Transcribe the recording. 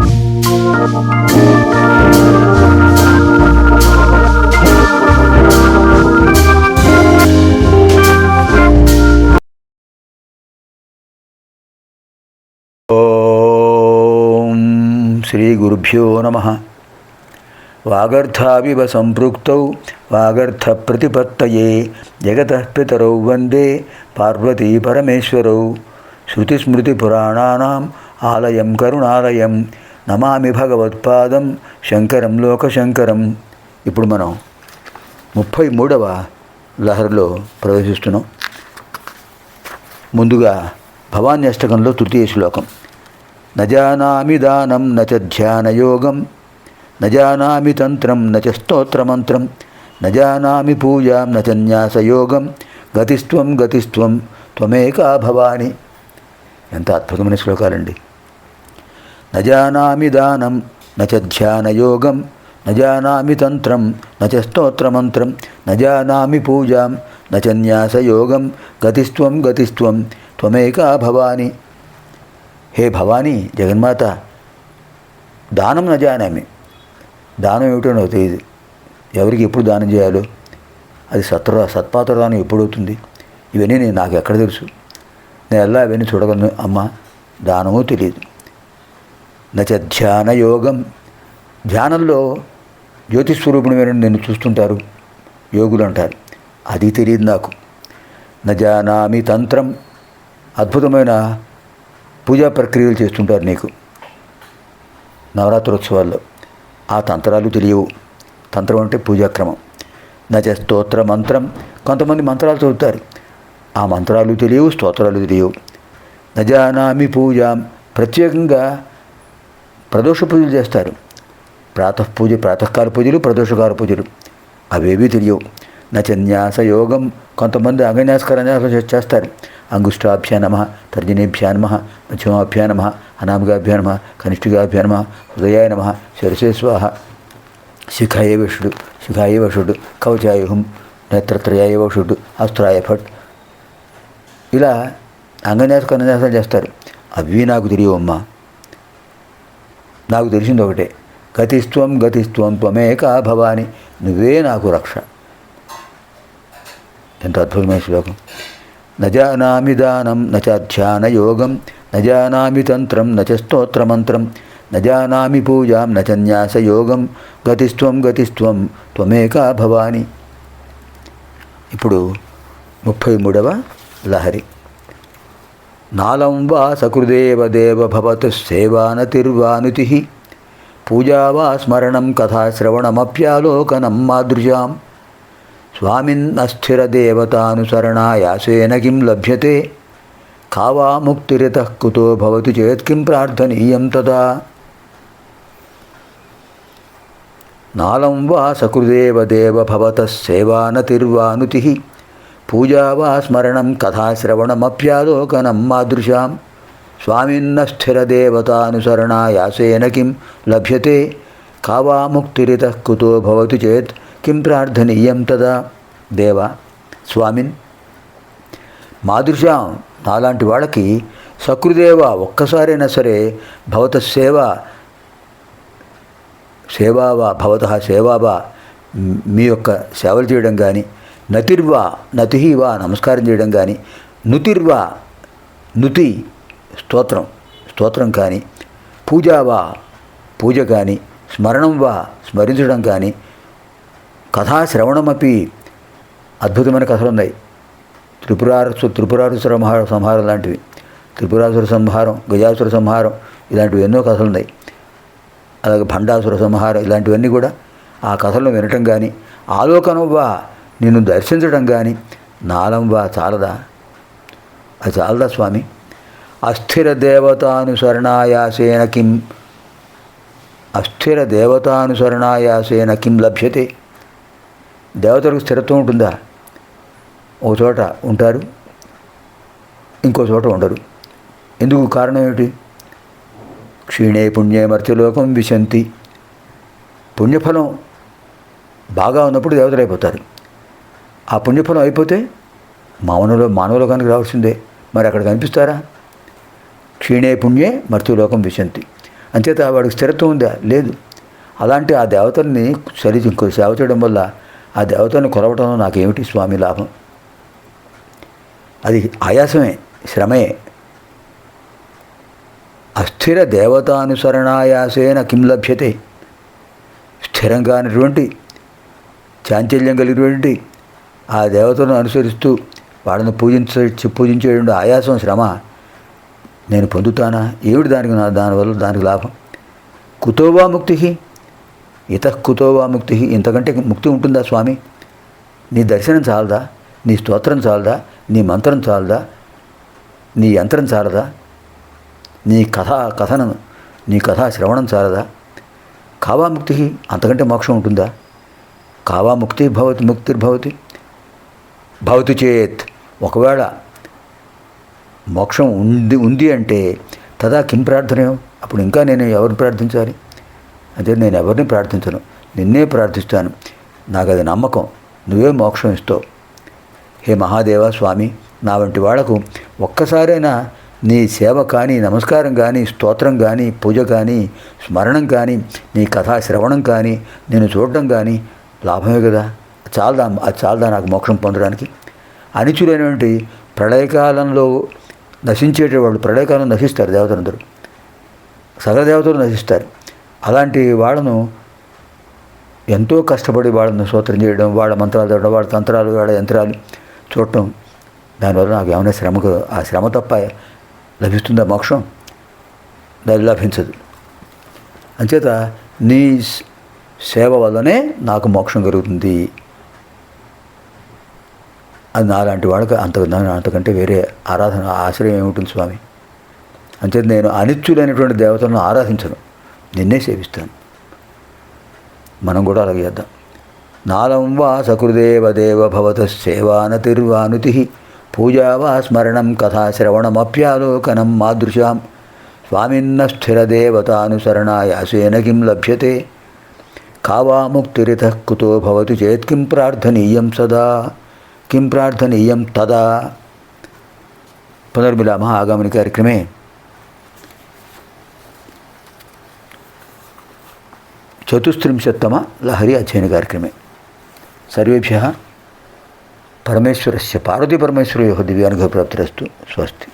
శ్రీ గురుభ్యో నమ. వాగర్థావివ సంపృక్తౌ వాగర్థ ప్రతిపత్తయే జగత పితరౌ వందే పార్వతీ పరమేశ్వరౌ. శృతిస్మృతిపురాణానాం ఆలయం కరుణాలయం నమామి భగవత్పాదం శంకరం లోకశంకరం. ఇప్పుడు మనం ముప్పై మూడవ లహరిలో ప్రవేశిస్తున్నాం. ముందుగా భవాన్యష్టకంలో తృతీయ శ్లోకం. నజానామి దానం నచ ధ్యానయోగం నజానామి తంత్రం నచ స్తోత్రమంత్రం నజానామి పూజాం నచ న్యాసయోగం గతిస్త్వం గతిస్త్వం త్వమేకా భవాని. ఎంత అద్భుతమైన శ్లోకాలండి. నజానామి దానం నచ ధ్యానయోగం నజానామి తంత్రం నచ స్తోత్రమంత్రం నజానామి పూజాం నచ న్యాసయోగం గతిస్త్వం గతిస్త్వం త్వమేకా భవాని. హే భవాని జగన్మాత దానం న జానామి. దానం ఏమిటో నాకు తెలియదు ఎవరికి ఎప్పుడు దానం చేయాలో? అది సత్ర సత్పాత్ర దానం ఎప్పుడవుతుంది ఇవన్నీ నేను నాకు ఎక్కడ తెలుసు? నేను ఎలా అవన్నీ చూడగలను అమ్మ. దానమో తెలియదు నచ ధ్యాన యోగం. ధ్యానంలో జ్యోతిస్వరూపుణమైన నిన్ను చూస్తుంటారు. యోగులు అంటారు అది తెలియదు నాకు. నజానామి తంత్రం. అద్భుతమైన పూజా ప్రక్రియలు చేస్తుంటారు నీకు. నవరాత్రోత్సవాల్లో. ఆ తంత్రాలు తెలియవు. తంత్రం అంటే పూజాక్రమం నచ స్తోత్ర మంత్రం. కొంతమంది మంత్రాలు చదువుతారు. ఆ మంత్రాలు తెలియవు స్తోత్రాలు తెలియవు. నజానామి పూజ. ప్రత్యేకంగా ప్రదోష పూజలు చేస్తారు. ప్రాతః పూజ ప్రాతకాల పూజలు ప్రదోషకాల పూజలు. అవేవీ తెలియవు. నచన్యాస యోగం కొంతమంది అంగన్యాసకరన్యాసం చేస్తారు. అంగుష్టాభ్యా నమ తర్జనేభ్యా నమ మధ్యమాభ్యా నమ అనామికాభ్యా నమ కనిష్ఠికాభ్యా నమ హృదయాయ నమ శిరసే స్వాహ. శిఖాయ వషుడు శిఖాయ వషుడు కవచాయుహం నేత్రత్రయాయ వషుడు అస్త్రాయ ఫట్. ఇలా అంగన్యాస చేస్తారు. అవి నాకు తెలియవమ్మా. నాకు తెలిసింది ఒకటే. గతిస్త్వం గతిస్త్వం త్వమేకా భవాని. నువ్వే నాకు రక్ష. ఎంత అద్భుతమైన శ్లోకం. నజానామి దానం నచ ధ్యానయోగం నజానామి తంత్రం నచ స్తోత్రమంత్రం నజానామి పూజాం నచన్యాస యోగం గతిస్త్వం గతిస్త్వం త్వమేకా భవాని. ఇప్పుడు ముప్పై మూడవ లహరి. నాలం వా సకృదేవ భవతు సేవానతిర్వానుతి పూజా వా స్మరణం కథాశ్రవణమప్యాలోకనం మాదృశాం స్వామిన్నస్థిరదేవతానుసరణాయాసేన కిం లభ్యతే? కావా ముక్తిరిత కుతో భవతి చేత్ కిం ప్రార్థనీయం తదా? నాలం వా సకృదేవ దేవ సేవానతిర్వానుతి పూజా వా స్మరణం కథాశ్రవణమప్యాలోకనం మాదృశాం. స్వామిన్న స్థిరదేవతానుసరణాయాసేన కిం లభ్యతే కావా ముక్తిరిత కుతో భవతి చేత్ కిం ప్రార్థనీయం తదా. దేవ స్వామిన్ మాదృశాం నాలాంటి వాళ్ళకి సకృదేవ ఒక్కసారైనా సరే భవత సేవ సేవావా భవత సేవావా మీ యొక్క సేవలు చేయడం కానీ నతిర్వా నతివా నమస్కారం చేయడం కానీ నుతిర్వా నుతి స్తోత్రం స్తోత్రం కానీ పూజావా పూజ కానీ స్మరణం వా స్మరించడం కానీ కథాశ్రవణమపి అద్భుతమైన కథలు ఉన్నాయి. త్రిపురారసు త్రిపురాసుర సంహార సంహారం లాంటివి. త్రిపురాసుర సంహారం గజాసుర సంహారం ఇలాంటివి ఎన్నో కథలు ఉన్నాయి. అలాగే భండాసుర సంహారం ఇలాంటివన్నీ కూడా ఆ కథలను వినటం కానీ ఆలోకనం వా నిన్ను దర్శించడం కానీ నాలం వా చాలదా? అది చాలదా స్వామి? అస్థిర దేవతానుసరణాయాసేన కిం అస్థిర దేవతానుసరణాయాసేన కిం లభ్యతే? దేవతలకు స్థిరత్వం ఉంటుందా? ఒక చోట ఉంటారు ఇంకో చోట ఉండరు. ఎందుకు కారణం ఏమిటి? క్షీణే పుణ్యే మర్త్యలోకం విశంతి. పుణ్యఫలం బాగా ఉన్నప్పుడు దేవతలైపోతారు ఆ పుణ్యఫలం అయిపోతే మానవులు మానవలోకానికి రావాల్సిందే. మరి అక్కడ కనిపిస్తారా? క్షీణే పుణ్యే మర్త్యలోకం విశంతి. అంచేత వాడికి స్థిరత్వం ఉందా? లేదు. అలాంటి ఆ దేవతల్ని సరి ఇంకో సేవ చేయడం వల్ల ఆ దేవతను కొలవటంలో నాకేమిటి స్వామి లాభం? అది ఆయాసమే శ్రమే. అస్థిర దేవతానుసరణాయాసేన కిం లభ్యతే? స్థిరంగా అనేటువంటి చాంచల్యం కలిగినటువంటి ఆ దేవతను అనుసరిస్తూ వాళ్ళని పూజించ పూజించేటువంటి ఆయాసం శ్రమ నేను పొందుతానా? ఏమిటి దానికి నా దానివల్ల దానికి లాభం? కుతోవా ముక్తి ఇత కుతోవా ముక్తి ఇంతకంటే ముక్తి ఉంటుందా స్వామి? నీ దర్శనం చాలదా? నీ స్తోత్రం చాలదా? నీ మంత్రం చాలదా? నీ యంత్రం చాలదా? నీ కథ కథనం నీ కథా శ్రవణం చాలదా? కావా ముక్తి అంతకంటే మోక్షం ఉంటుందా? కావా ముక్తి భవతి ముక్తిర్భవతి? భవతి చేత్. ఒకవేళ మోక్షం ఉంది ఉంది అంటే తదా కిం ప్రార్థనయం? అప్పుడు ఇంకా నేను ఎవరిని ప్రార్థించాలి? అంటే నేను ఎవరిని ప్రార్థించను? నిన్నే ప్రార్థిస్తాను. నాకు అది నమ్మకం. నువ్వే మోక్షం ఇస్తావు. హే మహాదేవ స్వామి నా వంటి వాళ్ళకు ఒక్కసారైనా నీ సేవ కానీ నమస్కారం కానీ స్తోత్రం కానీ పూజ కానీ స్మరణం కానీ నీ కథా శ్రవణం కానీ నేను చూడడం కానీ లాభమే కదా? చాలదా అది చాలదా నాకు మోక్షం పొందడానికి? అనిచులైనటువంటి ప్రళయకాలంలో నశించేటి వాళ్ళు ప్రళయకాలం నశిస్తారు దేవతలందరూ. సగల దేవతలు నశిస్తారు. అలాంటి వాళ్ళను ఎంతో కష్టపడి వాళ్ళని స్తోత్రం చేయడం వాళ్ళ మంత్రాలు చదవడం వాళ్ళ తంత్రాలు వాళ్ళ యంత్రాలు చూడటం దానివల్ల నాకు ఏమైనా శ్రమకు ఆ శ్రమ తప్ప లభిస్తుందా మోక్షం? అది లభించదు. అంచేత నీ సేవ వల్లనే నాకు మోక్షం కలుగుతుంది. నాలాంటి వాళ్ళకి అంత అంతకంటే వేరే ఆరాధన ఆశ్రయం ఏముంటుంది స్వామి? అంతే నేను అనిత్యులైనటువంటి దేవతలను ఆరాధించను. నిన్నే సేవిస్తాను. మనం కూడా అలాగే చేద్దాం. నాలం వా సకృదేవ దేవ భవత సేవానతిర్వానుతి పూజా వా స్మరణం కథాశ్రవణమప్యాలోకనం మాదృశాం. స్వామిన్న స్థిరదేవతానుసరణాయాసేన కిం లభ్యతే? కావా ముక్తిరిత కుతో భవతి చేత్ కిం ప్రార్థనీయం సదా? కిం ప్రార్థనీయం తదా పునర్మిలామः ఆగామిని కార్యక్రమే చతుస్త్రింశత్తమ లహరి అధ్యయన కార్యక్రమే సర్వేభ్య పరమేశ్వరస్య పార్వతీ పరమేశ్వరయోः దివ్యానుగ్రహప్రాప్తిరస్తు స్వస్తి